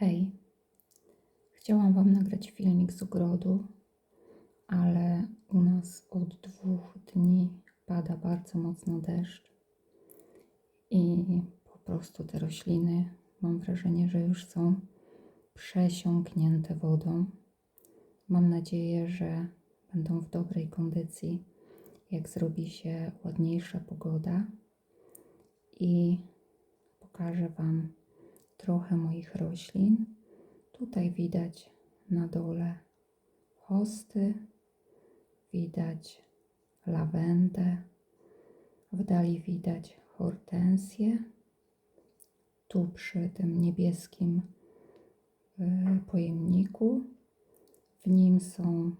Hej, chciałam Wam nagrać filmik z ogrodu, ale u nas od dwóch dni pada bardzo mocno deszcz i po prostu te rośliny mam wrażenie, że już są przesiąknięte wodą. Mam nadzieję, że będą w dobrej kondycji, jak zrobi się ładniejsza pogoda i pokażę Wam trochę moich roślin. Tutaj widać na dole hosty, widać lawendę, w dali widać hortensję. Tu przy tym niebieskim y, pojemniku, w nim są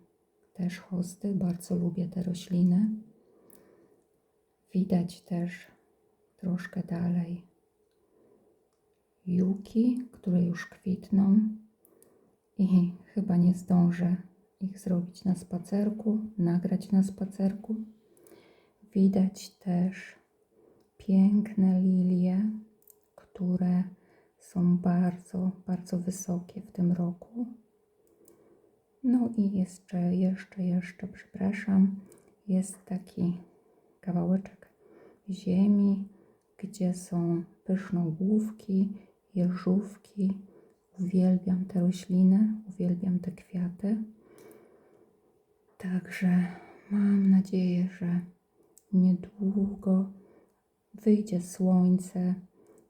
też hosty, bardzo lubię te rośliny. Widać też troszkę dalej juki, które już kwitną i chyba nie zdążę ich zrobić na spacerku, nagrać na spacerku. Widać też piękne lilie, które są bardzo, bardzo wysokie w tym roku. No i jeszcze, jeszcze, jeszcze, przepraszam, jest taki kawałeczek ziemi, gdzie są pysznogłówki, jeżówki. Uwielbiam te rośliny, uwielbiam te kwiaty. Także mam nadzieję, że niedługo wyjdzie słońce,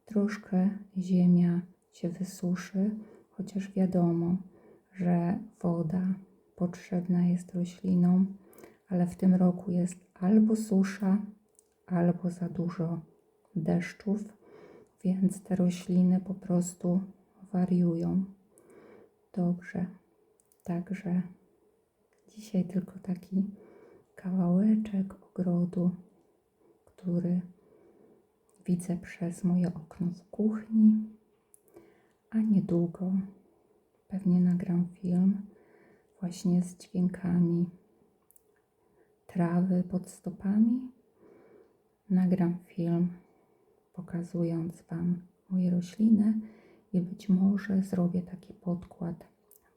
troszkę ziemia się wysuszy, chociaż wiadomo, że woda potrzebna jest roślinom, ale w tym roku jest albo susza, albo za dużo deszczów, więc te rośliny po prostu wariują. Dobrze, także dzisiaj tylko taki kawałeczek ogrodu, który widzę przez moje okno w kuchni, a niedługo pewnie nagram film właśnie z dźwiękami trawy pod stopami. Nagram film pokazując Wam moje rośliny i być może zrobię taki podkład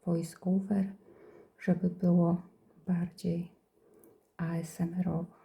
voice over, żeby było bardziej ASMR-owo.